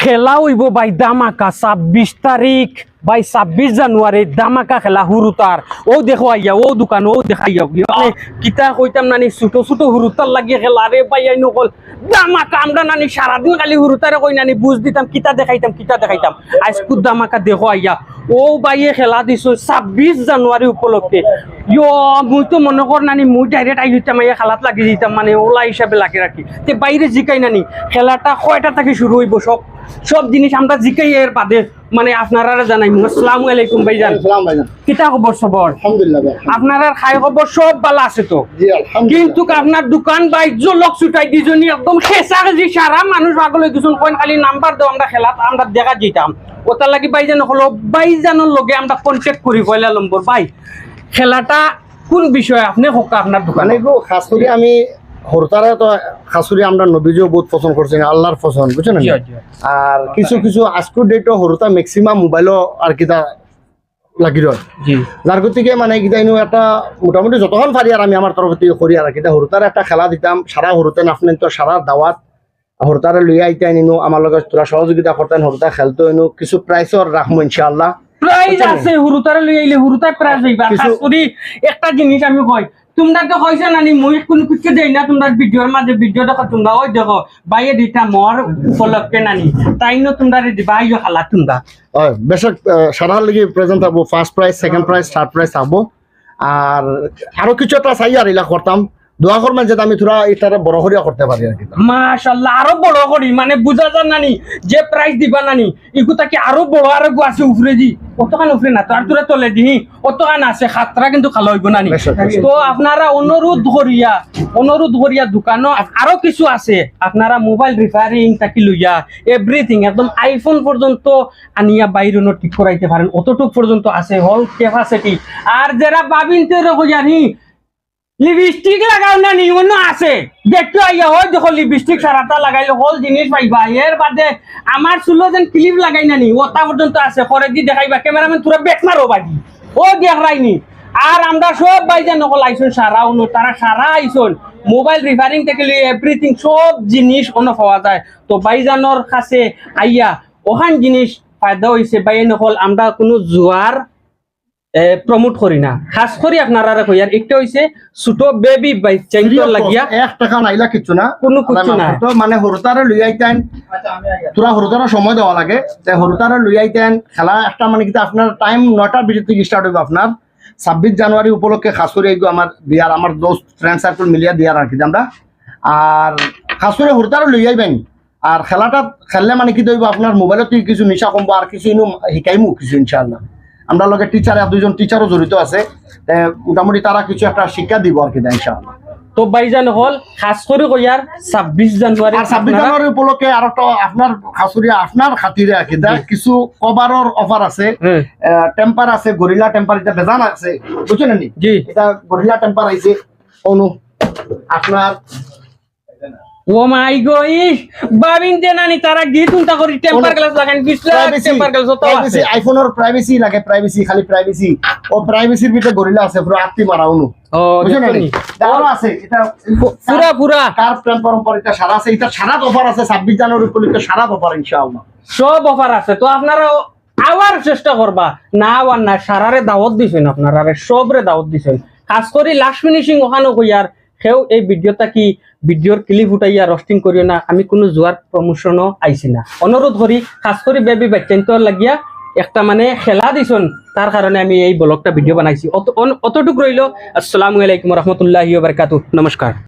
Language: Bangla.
খেলা হইব বাই দামাকা ছাব্বিশ তারিখ। বাই ছাব্বিশ জানুয়ারি দামাকা খেলা হুরুতার ও দেখো আইয়া ও দোকান ও দেখাইয়া কিতা কইতাম নানি, ছোট ছোট হুরুতার লাগিয়ে খেলা। রে বাই আই নকল দামাকা আমরা নানি সারাদিন খালি হুরুতারে কই নানি বুঝ দিতাম, কিতা দেখাইতাম কিতা দেখাইতাম। আজকু দামাকা দেখো আইয়া। ও বাইয়ে খেলা দিছো ছাব্বিশ জানুয়ারি উপলক্ষে। ইয় মুই তো মনে কর নানি, মুই ডাইরেক্ট আই হইতাম আইয়া খেলাত লাগি দিতাম মানে ওলা হিসাবে লাগি রাখি তে বাইরে জিকাই নানি, খেলাটা কয়টা থেকে শুরু হইব সব সব জিনিস আমরা জিকাই এর বাদে মানে আপনারা জানাই আসসালামু আলাইকুম ভাইজান। সালাম ভাইজান। কিতা খবর সবর? আলহামদুলিল্লাহ আপনার খাই খবর সব বালা আছে তো। জি আলহামদুলিল্লাহ। কিন্তু আপনার দোকান বাইজ লোক ছুটাই দিজনি একদম খেসা খেজি সারা মানুষ আগলে কিছু কইন খালি নাম্বার দাও আমরা খেলাত আমরা দেখা যেতাম ওটার লাগি বাইজান হলো বাইজানোর লগে আমরা কন্ট্যাক্ট করি পয়লা নম্বর ভাই খেলাটা কোন বিষয় আপনি হোক আপনার মানে দোকানে গো খাস করে আমি হরতারে তো খাস করে আমরা নবীজিও বহুত পছন্দ করছেন আল্লাহর পছন্দ বুঝছেন। আর কিছু কিছু আজকের ডেটও হরতা ম্যাক্সিমাম মোবাইলও আর কিতা লাগি রয় যার গতিকে মানে কিতা ইনো একটা মোটামুটি যতক্ষণ পারি আর আমি আমার তরফ থেকে করি আর কিতা হরতার একটা খেলা দিতাম সারা হরতেন আপনি তো সারা দাওয়াত হরতারে লইয়া আইতেন ইনো আমার লগে তোরা সহযোগিতা করতেন হরতা খেলতো ইনো কিছু প্রাইসও রাখব ইনশাআল্লাহ। প্রাইজ? আছে হুরুতারে লই আইলে হুরুতায় প্রাইজ হইবা খাস একটা জিনিস আমি কই তোমরা তো কইছ নানি মই কোন কিছু দেই না, তোমরা ভিডিওর মাঝে ভিডিও দেখো, তোমরা ওই দেখো বাইয়ে দিতা মর উপলক্ষে নানি তাই ন তোমরা দিবা ইয়ো হালা তোমরা। বেশক সারার লাগি প্রেজেন্ট আবো first prize second prize third prize আবো। আর আরও কিছু একটা চাই আর ইলা করতাম দোয়া করবেন আমি তোরা এটারে বড় করিয়া করতে পারি আর কি। আরও বড় করি। মানে বুঝা যান নানি যে প্রাইজ দিবা নানি ইগুতা কি আরও বড় আরও গো আছে উপরে দি অতখান উপরে না তার তোরা তলে দিহি। অতখান আছে খাতরা কিন্তু খালো হইব নানি। তো আপনারা অনুরোধ করিয়া অনুরোধ করিয়া দোকানও আরও কিছু আছে। আপনারা মোবাইল রিপেয়ারিং থাকি লইয়া এভরিথিং একদম আইফোন পর্যন্ত আনিয়া বাইরে ঠিক করাইতে পারেন। অতটুক পর্যন্ত আছে হল ক্যাপাসিটি আর যারা বাবিন তেরো কইয়ানি লিপস্টিক লাগাও না নি অন্য আছে। দেখতে আইয়া হয় দেখো লিপস্টিক সারাটা লাগাইলে, হল জিনিস পাইবা। এর বাদে আমার চুলো যেন ক্লিপ লাগাই না নি, ওটা পর্যন্ত আছে। করে দি দেখাইবা ক্যামেরাম্যান তোরা বেট মারো বাকি। ও দেখাইনি। আর আমরা সব বাইজা নকল আইসন, সারা অন্য তারা সারা আইসন। মোবাইল রিফারিং থেকে এভরিথিং সব জিনিস অন্য পাওয়া যায়। তো বাইজানোর কাছে আইয়া ওখান জিনিস ফায়দা হয়েছে বাইয়ে নকল আমরা কোনো জুয়ার প্রমোট করি না। খাস করে আপনারা কইয়ার একটা হইছে ছোট বেবি বাইক চেঞ্জর লাগিয়া। এক টাকা নাইলা কিচ্ছু না। কোনো কিচ্ছু না। তো মানে হরতারে লই আইতেন তোরা হরতারে সময় দেওয়া লাগে। তাই হরতারে লই আইতেন খেলা একটা মানে কিন্তু আপনার টাইম নয়টার ভিতর থেকে স্টার্ট হইব আপনার ছাব্বিশ জানুয়ারি উপলক্ষে খাস করে এইগো আমার দিয়ার আমার দোস্ত ফ্রেন্ড সার্কেল মিলিয়া দিয়ার আর কি আমরা আর খাস করে হরতারে লই আইবেন আর খেলাটা খেললে মানে কি দইব আপনার মোবাইলত কিছু নিশা কমবো আর কিছু ইনু শিকাইমু কিছু ইনশাআল্লাহ। আমরা লগে টিচার আর দুইজন টিচারও জড়িত আছে মোটামুটি তারা কিছু একটা শিক্ষা দিব আর কি ইনশাআল্লাহ। তো বাইজান হল খাস করে কইয়ার ছাব্বিশ জানুয়ারি আর ছাব্বিশ জানুয়ারি উপলক্ষে আর একটা আপনার খাসুরিয়া আপনার খাতিরে আর কি দেখ কিছু কভারের অফার আছে টেম্পার আছে গরিলা টেম্পার এটা বেজান আছে বুঝছেন নি? জি। এটা গরিলা টেম্পার আইছে অনু আপনার ও মাই গো বাবিন যে নানি তারা গীত উন্তা করি টেম্পার গ্লাস লাগান টেম্পার গ্লাস তো আছে। আইফোনের প্রাইভেসি লাগে প্রাইভেসি খালি প্রাইভেসি ও প্রাইভেসির ভিতরে গরিলা আছে পুরো আত্মি মারা অনু। ও বুঝছেন নি? দেখুনি। আরও আছে এটা পুরা পুরা কার প্রেম পরম্পরা এটা সারা আছে এটা সারা অফার আছে ছাব্বিশ জানুয়ারি উপলক্ষে সারা অফার ইনশাআল্লাহ সব অফার আছে তো আপনারা আবার চেষ্টা করবা। না আবার না সারারে দাওয়াত দিছেন আপনারা সবরে দাওয়াত দিছেন। খাস করে লাস্ট ফিনিশিং ওখানে কইয়ার সেও এই ভিডিওটা কি ভিডিওর ক্লিপ উঠাইয়া রস্টিং করিও না? আমি কোনো জোয়ার প্রমোশনও আইছি না। অনুরোধ করি খাস করে বেবি বাচ্চান্ত লাগিয়া একটা মানে খেলা দিছন তার কারণে আমি এই ব্লগটা ভিডিও বানাইছি। অত- অতটুক রইল আসসালামু আলাইকুম রহমতুল্লাহ বারকাত নমস্কার